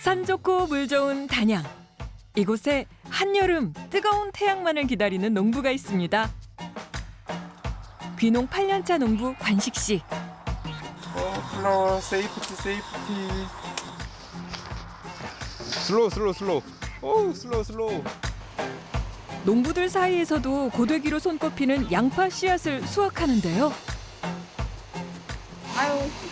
산 좋고 물 좋은 단양. 이곳에 한여름 뜨거운 태양만을 기다리는 농부가 있습니다. 귀농 8년차 농부 관식 씨. 어, 플라워 세이프티 세이프티. 슬로우 슬로우 슬로우. 오 슬로우 슬로우. 농부들 사이에서도 고데기로 손꼽히는 양파 씨앗을 수확하는데요.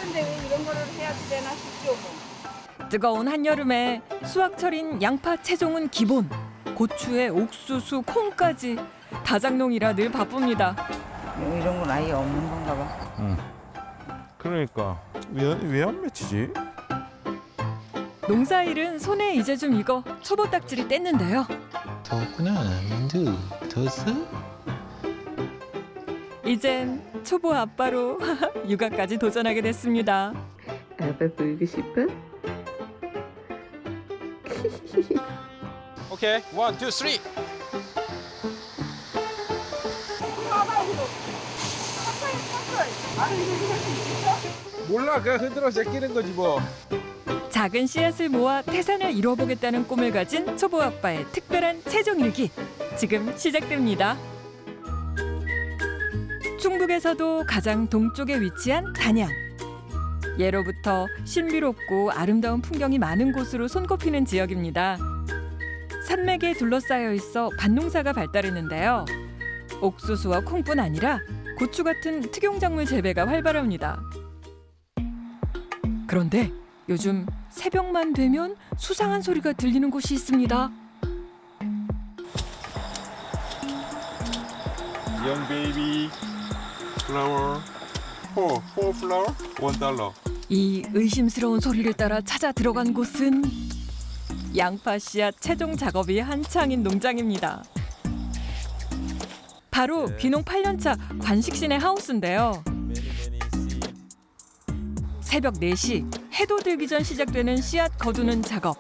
힘든데 왜 이런 거를 해야지 되나 싶죠 뭐. 뜨거운 한여름에 수확철인 양파 채종은 기본. 고추에 옥수수, 콩까지 다장농이라 늘 바쁩니다. 이런 건 아예 없는 건가 봐. 응. 그러니까 왜왜 안 맺히지? 농사일은 손에 이제 좀 익어 초보 딱지를 뗐는데요. 더구나 민두 더스 이젠 초보 아빠로 육아까지 도전하게 됐습니다. 아빠 보이고 싶어? 오케이 원, 투, 쓰리. 몰라 그냥 흔들어 제끼는 거지 뭐. 작은 씨앗을 모아 태산을 이뤄보겠다는 꿈을 가진 초보 아빠의 특별한 채종 일기 지금 시작됩니다. 충북에서도 가장 동쪽에 위치한 단양. 예로부터 신비롭고 아름다운 풍경이 많은 곳으로 손꼽히는 지역입니다. 산맥에 둘러싸여 있어 밭농사가 발달했는데요. 옥수수와 콩뿐 아니라 고추 같은 특용작물 재배가 활발합니다. 그런데 요즘 새벽만 되면 수상한 소리가 들리는 곳이 있습니다. Young flower four four flower one dollar. 이 의심스러운 소리를 따라 찾아 들어간 곳은 양파 씨앗 채종 작업이 한창인 농장입니다. 바로 네. 귀농 8년차 관식신의 하우스인데요. 새벽 4시 해도 들기 전 시작되는 씨앗 거두는 작업.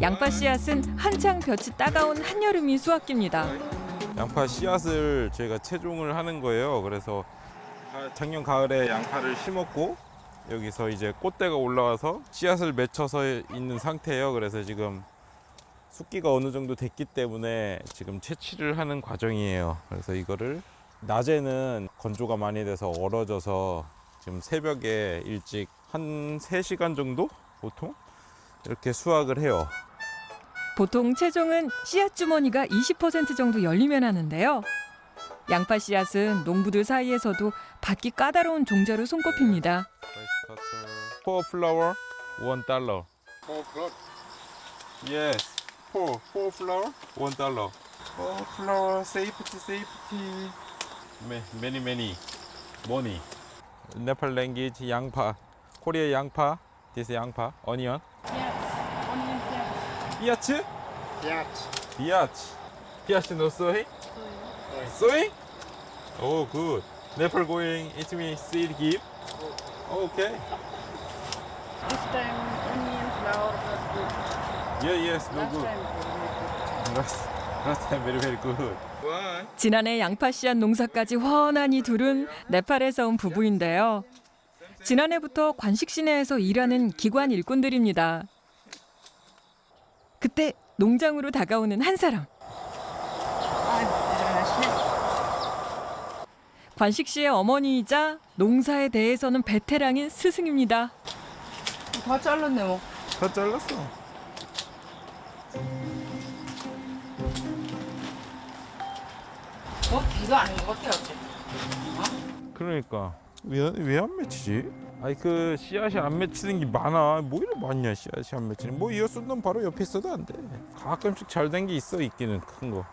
양파 씨앗은 한창 볕이 따가운 한여름이 수확기입니다. 양파 씨앗을 저희가 채종을 하는 거예요. 그래서 가- 작년 가을에 양파를 심었고 여기서 이제 꽃대가 올라와서 씨앗을 맺혀서 있는 상태예요. 그래서 지금 숫기가 어느 정도 됐기 때문에 지금 채취를 하는 과정이에요. 그래서 이거를 낮에는 건조가 많이 돼서 얼어져서 지금 새벽에 일찍 한 3시간 정도 보통 이렇게 수확을 해요. 보통 채종은 씨앗 주머니가 20% 정도 열리면 하는데요. 양파 씨앗은 농부들 사이에서도 받기 까다로운 종자로 손꼽힙니다. Four flower, one dollar. Four flower. Yes. Four, four flower, one dollar. Four flower, safety, safety. Ma- Many, many money. Nepal language, 양파. Korea 양파. This 양파, onion. 비아츠? Piać. 비아츠. 비아츠 no soy? Soy? Oh, good. Nepal going, it means seed give. Okay. This time onion flour was good. Yeah, yes, no Last good. time very good. Last, last time very very good. One. 지난해 양파 씨앗 농사까지 이 둘은 네팔에서 온 부부인데요. 지난해부터 관식 시내에서 일하는 기관 일꾼들입니다. 그때 농장으로 다가오는 한 사람. 아 일어나시네. 관식 씨의 어머니이자 농사에 대해서는 베테랑인 스승입니다. 다 잘랐네 뭐. 다 잘랐어. 뭐 비도 아닌 것 같아 어째. 그러니까 왜왜 안 맺히지? 아니 그 씨앗이 안 맺히는 게 많아. 뭐 이렇게 많냐 씨앗이 안 맺히는. 뭐 이어쓴 놈 바로 옆에 있어도 안 돼. 가끔씩 잘 된 게 있어 있기는 큰 거.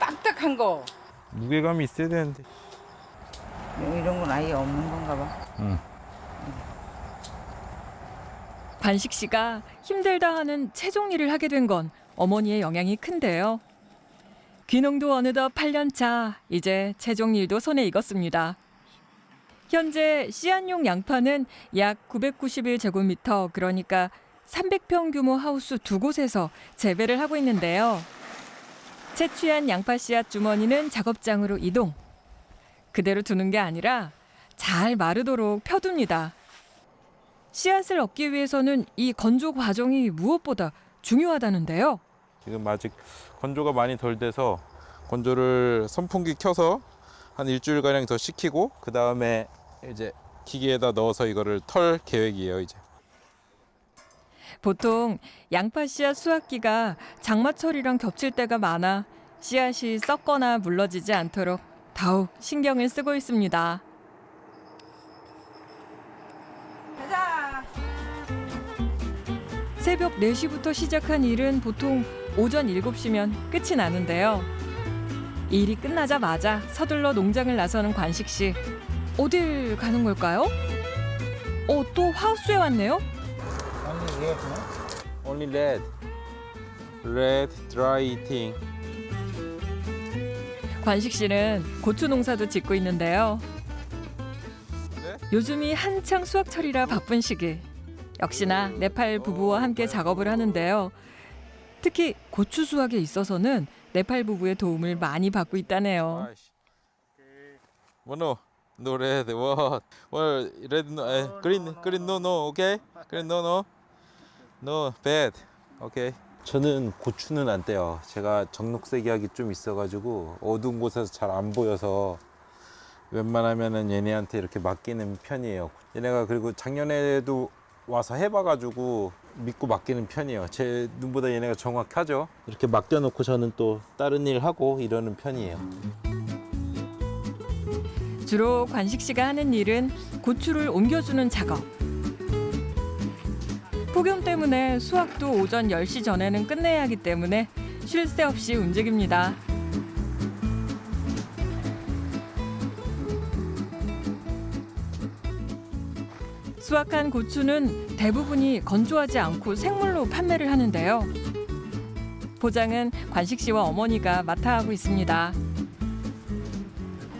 딱딱한 거. 무게감이 있어야 되는데. 이런 건 아예 없는 건가 봐. 응. 관식 씨가 힘들다 하는 채종 일을 하게 된 건 어머니의 영향이 큰데요. 귀농도 어느덧 8년 차, 이제 채종 일도 손에 익었습니다. 현재 씨앗용 양파는 약 991제곱미터, 그러니까 300평 규모 하우스 두 곳에서 재배를 하고 있는데요. 채취한 양파 씨앗 주머니는 작업장으로 이동. 그대로 두는 게 아니라 잘 마르도록 펴둡니다. 씨앗을 얻기 위해서는 이 건조 과정이 무엇보다 중요하다는데요. 지금 아직 건조가 많이 덜 돼서 건조를 선풍기 켜서 한 일주일 가량 더 식히고 그 다음에 이제 기계에다 넣어서 이거를 털 계획이에요 이제. 보통 양파 씨앗 수확기가 장마철이랑 겹칠 때가 많아 씨앗이 썩거나 물러지지 않도록 더욱 신경을 쓰고 있습니다. 가자. 새벽 4시부터 시작한 일은 보통 오전 7시면 끝이 나는데요. 일이 끝나자마자 서둘러 농장을 나서는 관식 씨. 어딜 가는 걸까요? 어, 또 하우스에 왔네요? Only red. Red dry eating. 관식 씨는 고추 농사도 짓고 있는데요. 네? 요즘이 한창 수확철이라 바쁜 시기. 역시나 네팔 부부와 함께 작업을 하는데요. 특히 고추 수확에 있어서는 네팔 부부의 도움을 많이 받고 있다네요. 뭐노? Well, red no. 에, green. Green no no. Okay? Green no no. No bad. Okay. 저는 고추는 안 떼요. 제가 정록색이하기 좀 있어가지고 어두운 곳에서 잘 안 보여서 웬만하면은 얘네한테 이렇게 맡기는 편이에요. 얘네가 그리고 작년에도 와서 해봐가지고 믿고 맡기는 편이에요. 제 눈보다 얘네가 정확하죠. 이렇게 맡겨놓고 저는 또 다른 일 하고 이러는 편이에요. 주로 관식 씨가 하는 일은 고추를 옮겨주는 작업. 폭염 때문에 수확도 오전 10시 전에는 끝내야 하기 때문에 쉴 새 없이 움직입니다. 수확한 고추는 대부분이 건조하지 않고 생물로 판매를 하는데요. 포장은 관식 씨와 어머니가 맡아 하고 있습니다.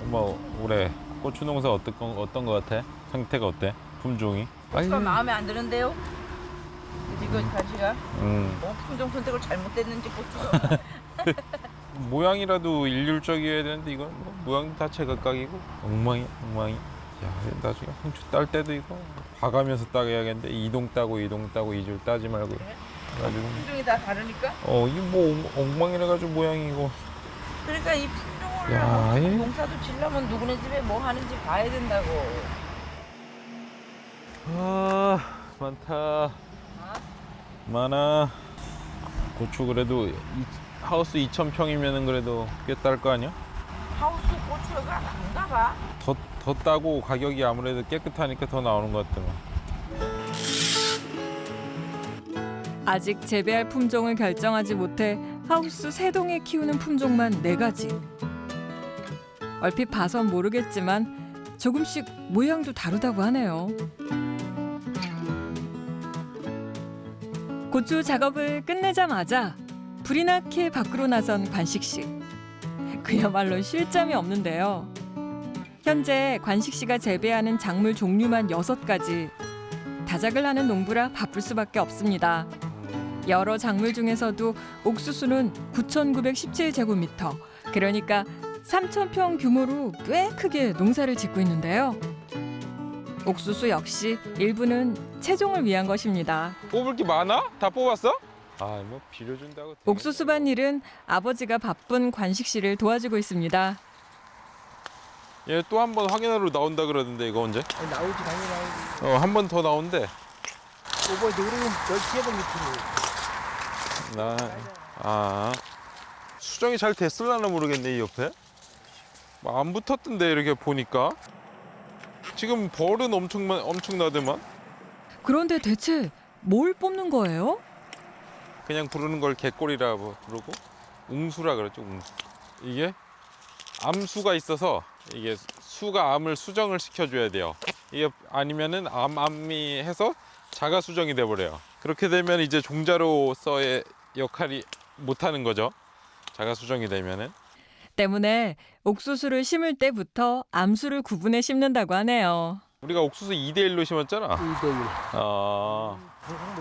엄마 올해 고추 농사 어떤 거 어떤 거 같아? 상태가 어때? 품종이? 고추가 마음에 안 드는데요. 지금 가시가 음. 뭐 품종 선택을 잘못했는지 고추가 모양이라도 일률적이어야 되는데 이건 뭐 모양 다 제각각이고 엉망이 엉망이. 야 나중에 홍추 딸 때도 이거 봐가면서 따야겠는데 이동 따고 이동 따고 이 줄 따지 말고. 가지고 품종이 다 다르니까. 어 이게 뭐 엉- 엉망이라 가지고 모양이고. 그러니까 이 품종을 야, 이- 농사도 지려면 누구네 집에 뭐 하는지 봐야 된다고. 아 많다 많아 고추 그래도 이, 하우스 2천 평이면은 그래도 꽤 딸 거 아니야? 하우스 고추가 난가 봐. 더, 더 따고 가격이 아무래도 깨끗하니까 더 나오는 것 같더만 아직 재배할 품종을 결정하지 못해 하우스 세 동에 키우는 품종만 네 가지. 얼핏 봐선 모르겠지만 조금씩 모양도 다르다고 하네요. 고추 작업을 끝내자마자 불이 나게 밖으로 나선 관식 씨. 그야말로 쉴 잠이 없는데요. 현재 관식 씨가 재배하는 작물 종류만 여섯 가지. 다작을 하는 농부라 바쁠 수밖에 없습니다. 여러 작물 중에서도 옥수수는 9,917제곱미터, 그러니까 3,000평 규모로 꽤 크게 농사를 짓고 있는데요. 옥수수 역시 일부는 채종을 위한 것입니다. 뽑을 게 많아? 다 뽑았어? 아 뭐 빌려준다고 옥수수 밭일은 아버지가 바쁜 관식 씨를 도와주고 있습니다. 얘또 한 번 확인하러 나온다 그러던데 이거 언제? 나오지 당연히 나오지. 어 한 번 더 나온대 오버 그러면 널티해본 밑으로. 나, 아 수정이 잘 됐을라나 모르겠네 이 옆에 뭐안 붙었던데 이렇게 보니까 지금 벌은 엄청 엄청 나더만. 그런데 대체 뭘 뽑는 거예요? 그냥 부르는 걸 개꼬리라 고 부르고 웅수라 그러죠 웅수. 이게 암수가 있어서 이게 수가 암을 수정을 시켜줘야 돼요. 이게 아니면은 암 암이 해서 자가 수정이 돼버려요. 그렇게 되면 이제 종자로서의 역할이 못하는 거죠. 자가 수정이 되면은 때문에 옥수수를 심을 때부터 암수를 구분해 심는다고 하네요. 우리가 옥수수 2대 1로 심었잖아 2대1. 아뭐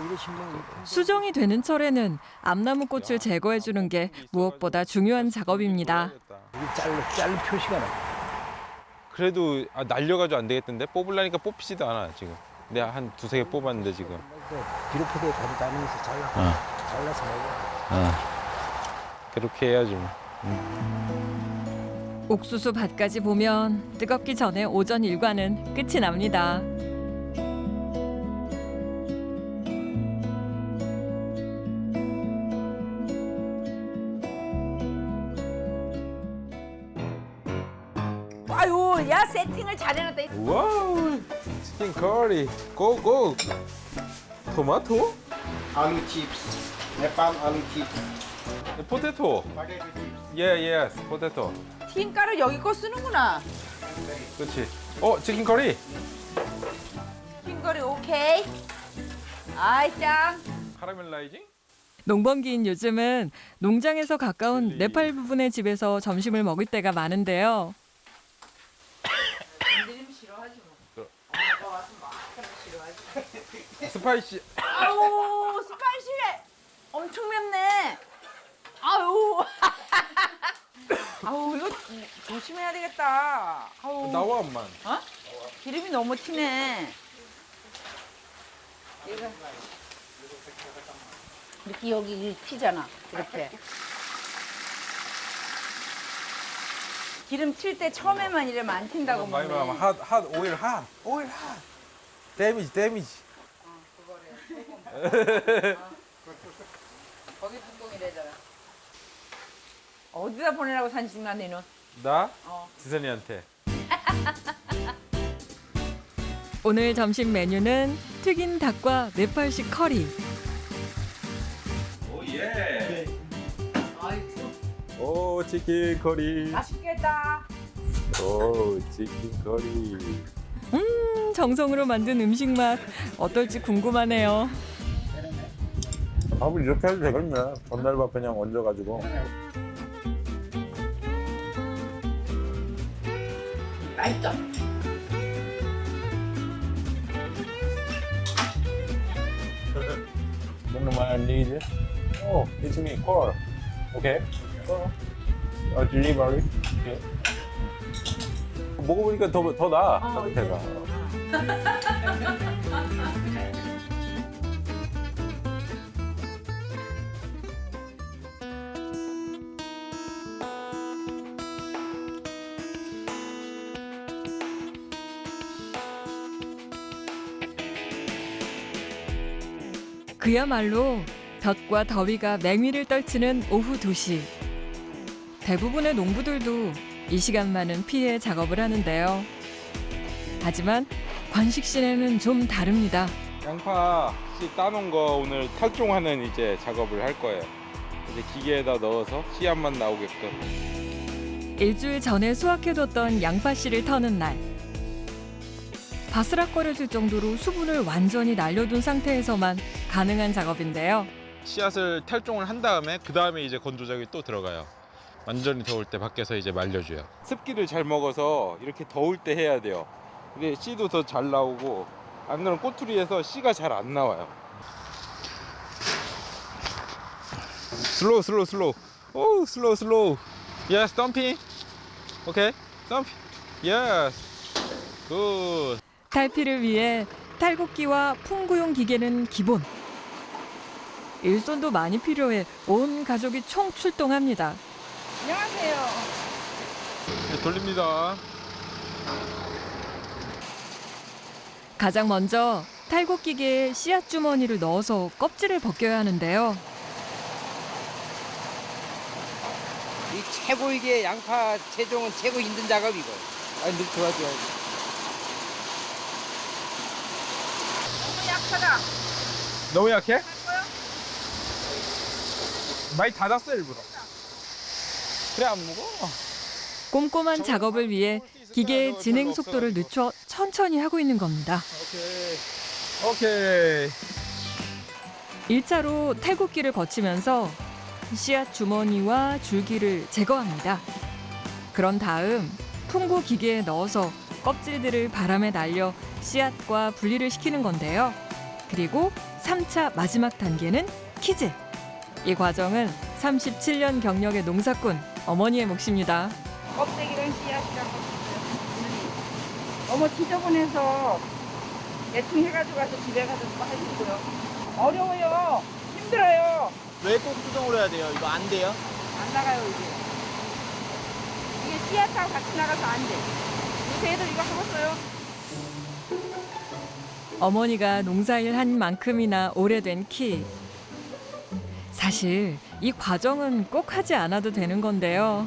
이래 수정이 되는 철에는 암나무 꽃을 제거해 주는 게 무엇보다 중요한 작업입니다. 이게 잘로 잘로 표시가 나. 그래도 아, 날려가지고 안 되겠던데 뽑으려니까 뽑히지도 않아 지금 내가 한 두세 개 뽑았는데 지금. 비료포대에 가지 다니면서 잘라 어. 잘라서 먹어. 어. 그렇게 해야지 뭐. 옥수수 밭까지 보면 뜨겁기 전에 오전 일과는 끝이 납니다. 아유, 야 세팅을 잘해놨다. 와우 치킨 커리 고고 토마토 Aloo chips. Nepal aloo chips. 포테토 Potato chips. 예 예스 포테토 흰가루 여기 거 쓰는구나. 그렇지 어 치킨 커리 흰거리 오케이. 아이 짱. 카라멜라이징 농번기인 요즘은 농장에서 가까운 네팔 부분의 집에서 점심을 먹을 때가 많은데요. 스파이시 아우 스파이시 엄청 맵네. 아우. 조심해야 되겠다. 아우. 나와 엄마 어? 기름이 너무 튀네. 이거 이렇게 여기 튀잖아. 이렇게. 기름 튈 때 처음에만 이러면 안 튄다고 많이 먹네. 말하면 핫, 핫 오일 핫 오일 핫 데미지 데미지 거기 뚜껑이래잖아. 어디다 보내라고 산짓나 너는? 나 어. 지선이한테 오늘 점심 메뉴는 튀긴 닭과 네팔식 커리. 오 예 아이고 오 치킨 커리 맛있겠다. 오 치킨 커리 음, 정성으로 만든 음식 맛 어떨지 궁금하네요. 밥을 이렇게 해도 되겠네. 전날밥 그냥 얹어가지고. 맛있죠? Don't know what I need. Oh, it's me, call. Okay. Call. Uh, delivery. Okay. 먹어보니까 더, 더 나아, 상태가. 그야말로 볕과 더위가 맹위를 떨치는 오후 2시. 대부분의 농부들도 이 시간만은 피해 작업을 하는데요. 하지만 관식 씨네는 좀 다릅니다. 양파 씨 따놓은 거 오늘 탈종하는 이제 작업을 할 거예요 이제 기계에다 넣어서 씨앗만 나오게끔 일주일 전에 수확해뒀던 양파 씨를 터는 날. 바스락거려질 정도로 수분을 완전히 날려둔 상태에서만 가능한 작업인데요. 씨앗을 탈종을 한 다음에 그 다음에 이제 건조작이 또 들어가요. 완전히 더울 때 밖에서 이제 말려줘요. 습기를 잘 먹어서 이렇게 더울 때 해야 돼요. 근데 씨도 더 잘 나오고 안 그러면 꼬투리에서 씨가 잘 안 나와요. 슬로우 슬로우 슬로우 오 슬로우 슬로우 예스 덤핑 오케이 덤핑 예스 굿 탈피를 위해 탈곡기와 풍구용 기계는 기본. 일손도 많이 필요해 온 가족이 총 출동합니다. 안녕하세요. 네, 돌립니다. 가장 먼저 탈곡 기계에 씨앗 주머니를 넣어서 껍질을 벗겨야 하는데요. 이 최고 이게 양파 채종은 최고 힘든 작업이고. 아니 늘 좋아 좋아. 너무 약하다. 너무 약해? 많이 닫았어 일부러. 그래 안 먹어? 꼼꼼한 작업을 위해 기계의 진행 속도를 늦춰 천천히 하고 있는 겁니다. 오케이. 오케이. 1차로 탈곡기를 거치면서 씨앗 주머니와 줄기를 제거합니다. 그런 다음 풍구 기계에 넣어서 껍질들을 바람에 날려 씨앗과 분리를 시키는 건데요. 그리고 3차 마지막 단계는 키즈. 이 과정은 37년 경력의 농사꾼 어머니의 몫입니다. 껍데기랑 씨앗이랑. 너무 지저분해서 대충 해가지고 가서 집에 가서 또 하시고요. 어려워요. 힘들어요. 왜 꼭 수정을 해야 돼요? 이거 안 돼요? 안 나가요 이게. 이게 씨앗하고 같이 나가서 안 돼. 요새 애들 이거 하고 써요. 어머니가 농사일 한 만큼이나 오래된 키. 사실 이 과정은 꼭 하지 않아도 되는 건데요.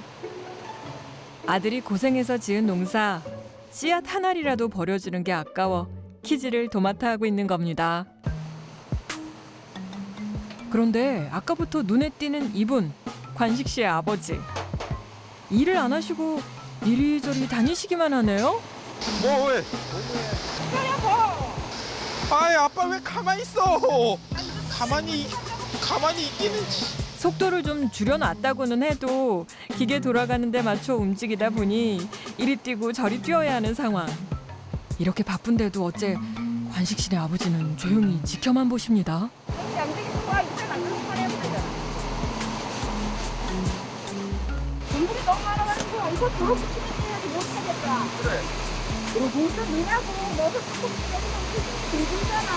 아들이 고생해서 지은 농사 씨앗 한 알이라도 버려주는 게 아까워 키즈를 도맡아 하고 있는 겁니다. 그런데 아까부터 눈에 띄는 이분 관식 씨의 아버지 일을 안 하시고 이리저리 다니시기만 하네요. 뭐 왜? 아이 아빠 왜 가만히 있어? 가만히 가만히 있기는 속도를 좀 줄여놨다고는 해도 기계 돌아가는 데 맞춰 움직이다 보니 이리 뛰고 저리 뛰어야 하는 상황. 이렇게 바쁜데도 어째 관식 씨네 아버지는 조용히 지켜만 보십니다. 이제 너무 많아가지고 이거 못하겠다. 그래. 너 공부 넣냐고 너도 자꾸 여기서 공부잖아.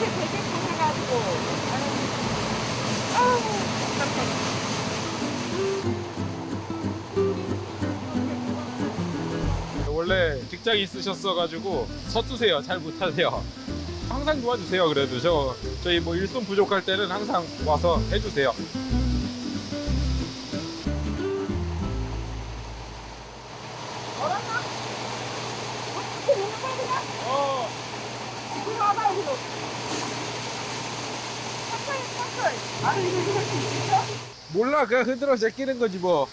이렇게 되게 강해가지고. 아유, 답답해. 원래 직장이 있으셨어가지고 서투세요. 잘 못하세요. 항상 도와주세요. 그래도 저 저희 뭐 일손 부족할 때는 항상 와서 해주세요. 어? 몰라 그냥 흔들어 제끼는 거지 뭐.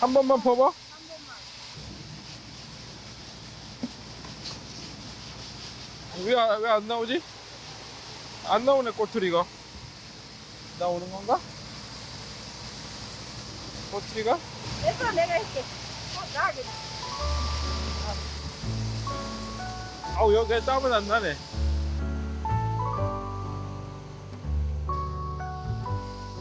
한 번만 퍼봐. 왜왜 안 나오지? 안 나오네 꼬투리가. 나오는 건가? 꼬투리가? 됐어 내가 할게. 어, 나 그냥. 아우 여기 땀은 안 나네.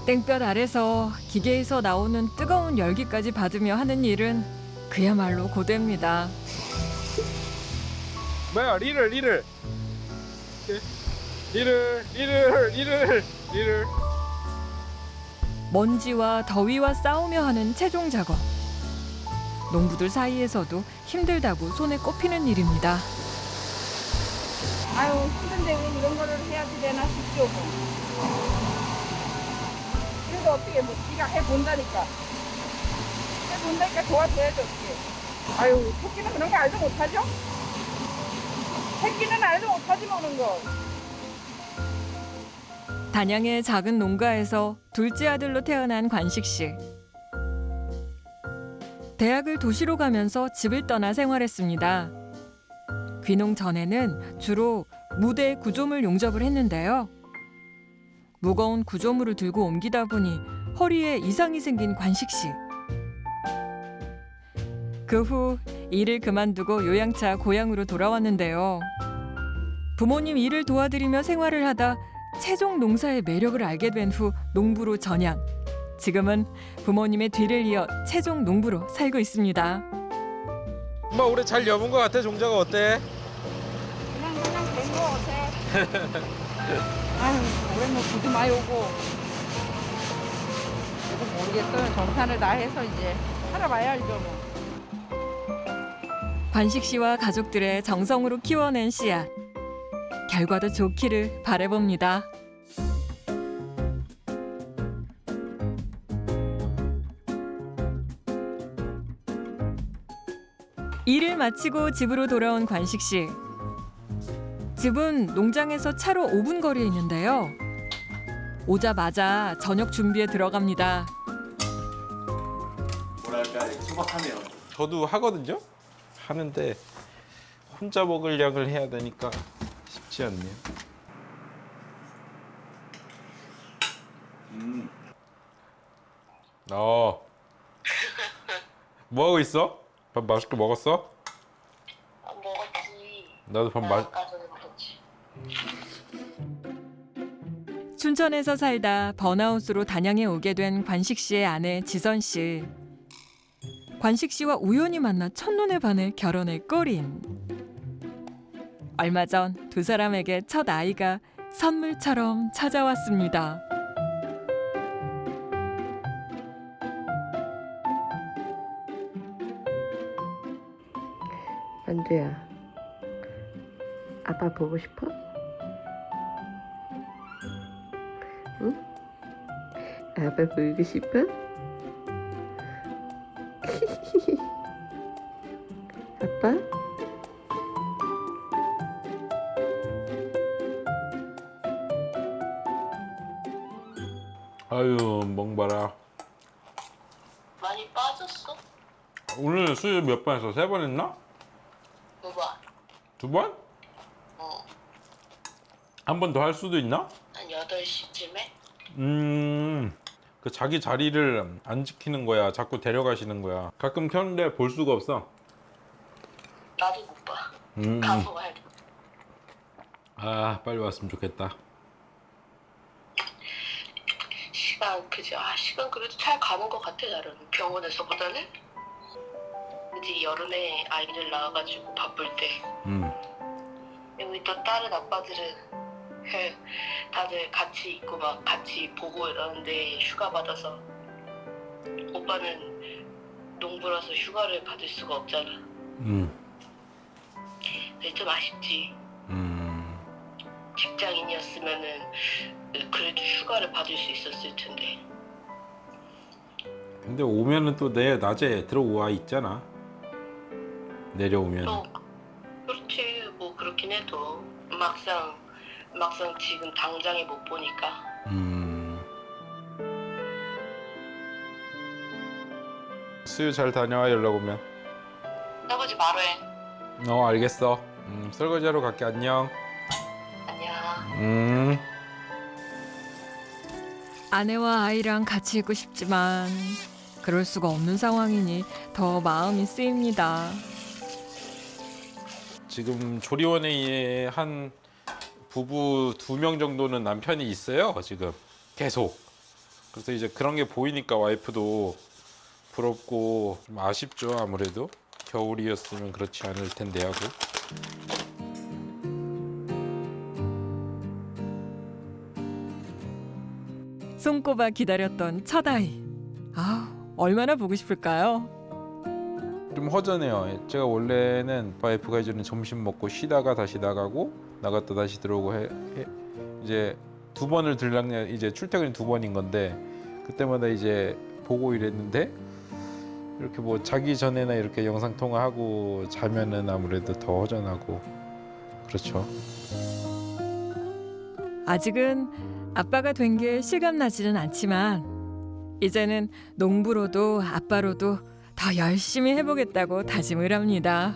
땡볕 아래서 기계에서 나오는 뜨거운 열기까지 받으며 하는 일은 그야말로 고됩니다. 뭐야 리를 리를 리를 리를 리를 리를 먼지와 더위와 싸우며 하는 최종 작업. 농부들 사이에서도 힘들다고 손에 꼽히는 일입니다. 아유 힘든데 왜 이런 거를 해야지 되나 싶죠 뭐. 그래도 어떻게 뭐 지가 해본다니까. 해본다니까 도와줘야지 어떻게. 아유 새끼는 그런 거 알도 못하죠? 새끼는 알도 못하지 먹는 거. 단양의 작은 농가에서 둘째 아들로 태어난 관식 씨. 대학을 도시로 가면서 집을 떠나 생활했습니다. 귀농 전에는 주로 무대 구조물 용접을 했는데요. 무거운 구조물을 들고 옮기다 보니 허리에 이상이 생긴 관식 씨. 그 후 일을 그만두고 요양차 고향으로 돌아왔는데요. 부모님 일을 도와드리며 생활을 하다 최종 농사의 매력을 알게 된 후 농부로 전향. 지금은 부모님의 뒤를 이어 최종 농부로 살고 있습니다. 엄마 올해 잘 여문 것 같아 종자가 어때? 그냥 그냥 된거 같아. 아유 올해 뭐 비도 많이 오고. 그래도 모르겠어요. 정산을 다 해서 이제 살아봐야 알죠 뭐. 관식 씨와 가족들의 정성으로 키워낸 씨앗. 결과도 좋기를 바라봅니다. 일을 마치고 집으로 돌아온 관식 씨. 집은 농장에서 차로 5분 거리에 있는데요. 오자마자 저녁 준비에 들어갑니다. 뭐랄까 소박하네요. 저도 하거든요. 하는데 혼자 먹을 양을 해야 되니까 쉽지 않네요. 음. 어. 뭐 하고 있어? 밥 맛있게 먹었어? 안 먹었지. 나도 밥 맛. 아까 전에 먹었지. 춘천에서 살다 번아웃으로 단양에 오게 된 관식 씨의 아내 지선 씨. 관식 씨와 우연히 만나 첫눈에 반해 결혼을 꼬린. 얼마 전 두 사람에게 첫 아이가 선물처럼 찾아왔습니다. 만두야, 아빠 보고 싶어? 응? 아빠 보고 싶어? 아빠? 아유 멍 봐라. 많이 빠졌어? 오늘 수유 몇 번 했어? 세 번 했나? 두 번? 어, 한 번 더 할 수도 있나? 한 8시쯤에? 음, 그 자기 자리를 안 지키는 거야. 자꾸 데려가시는 거야. 가끔 켰는데 볼 수가 없어. 나도 못 봐. 음, 가서 와야 돼. 아 빨리 왔으면 좋겠다. 시간, 그지? 아, 시간 그래도 잘 가는 것 같아, 나는. 병원에서보다는. 그지? 여름에 아이들 낳아가지고 바쁠 때. 음, 또 다른 아빠들은 다들 같이 있고 막 같이 보고 이러는데 휴가 받아서 오빠는 농부라서 휴가를 받을 수가 없잖아. 음, 좀 아쉽지. 음. 직장인이었으면은 그래도 휴가를 받을 수 있었을 텐데. 근데 오면은 또 내일 낮에 들어와 있잖아. 내려오면. 또 그렇긴 해도 막상 막상 지금 당장에 못 보니까 음. 수유 잘 다녀와 연락 오면. 설거지 바로 해. 어 알겠어. 음, 설거지하러 갈게 안녕. 안녕. 음. 아내와 아이랑 같이 있고 싶지만 그럴 수가 없는 상황이니 더 마음이 쓰입니다. 지금 조리원에 한 부부 두 명 정도는 남편이 있어요. 지금 계속. 그래서 이제 그런 게 보이니까 와이프도 부럽고 좀 아쉽죠. 아무래도 겨울이었으면 그렇지 않을 텐데 하고. 손꼽아 기다렸던 첫 아이. 아, 얼마나 보고 싶을까요? 좀 허전해요. 제가 원래는 와이프가 이제는 점심 먹고 쉬다가 다시 나가고 나갔다 다시 들어오고 해, 해- 이제 두 번을 들랑 이제 출퇴근이 두 번인 건데 그때마다 이제 보고 이랬는데 이렇게 뭐 자기 전에나 이렇게 영상 통화하고 자면은 아무래도 더 허전하고 그렇죠. 아직은 아빠가 된 게 실감나지는 않지만 이제는 농부로도 아빠로도 더 열심히 해보겠다고 다짐을 합니다.